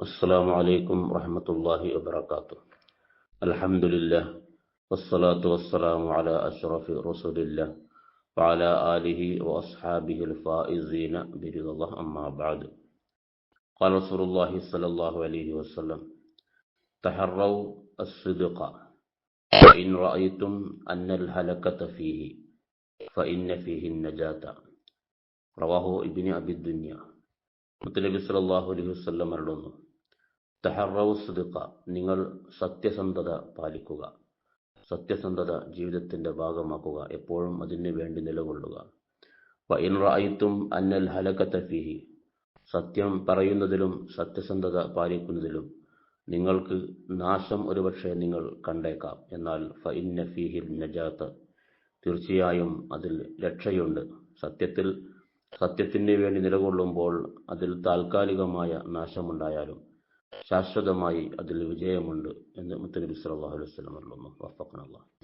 السلام عليكم ورحمة الله وبركاته الحمد لله والصلاة والسلام على أشرف رسول الله وعلى آله وأصحابه الفائزين برضا الله أما بعد قال رسول الله صلى الله عليه وسلم تحروا الصدق فإن رأيتم أن الهلكة فيه فإن فيه النجاة رواه ابن أبي الدنيا മുത്തനബി സല്ലല്ലാഹു അലൈഹി വസല്ലം അരുളുന്നു തഹറവ് സുദിഖ നിങ്ങൾ സത്യസന്ധത പാലിക്കുക. സത്യസന്ധത ജീവിതത്തിന്റെ ഭാഗമാക്കുക എപ്പോഴും അതിന് വേണ്ടി നിലകൊള്ളുക. ഇൻറായിത്തും അന്നൽ ഹലകത ഫീഹി സത്യം പറയുന്നതിലും സത്യസന്ധത പാലിക്കുന്നതിലും നിങ്ങൾക്ക് നാശം ഒരുപക്ഷെ നിങ്ങൾ കണ്ടേക്കാം. എന്നാൽ ഫഇന്ന ഫീഹിൽ നജാത്ത് തീർച്ചയായും അതിൽ രക്ഷയുണ്ട്. സത്യത്തിൽ സത്യത്തിന് വേണ്ടി നിലകൊള്ളുമ്പോൾ അതിൽ താൽക്കാലികമായ നാശമുണ്ടായാലും ശാശ്വതമായി അതിൽ വിജയമുണ്ട് എന്ന് മുത്തനബി സല്ലല്ലാഹു അലൈഹി വസല്ലം പറഞ്ഞു. വഫഖനല്ലാഹ്.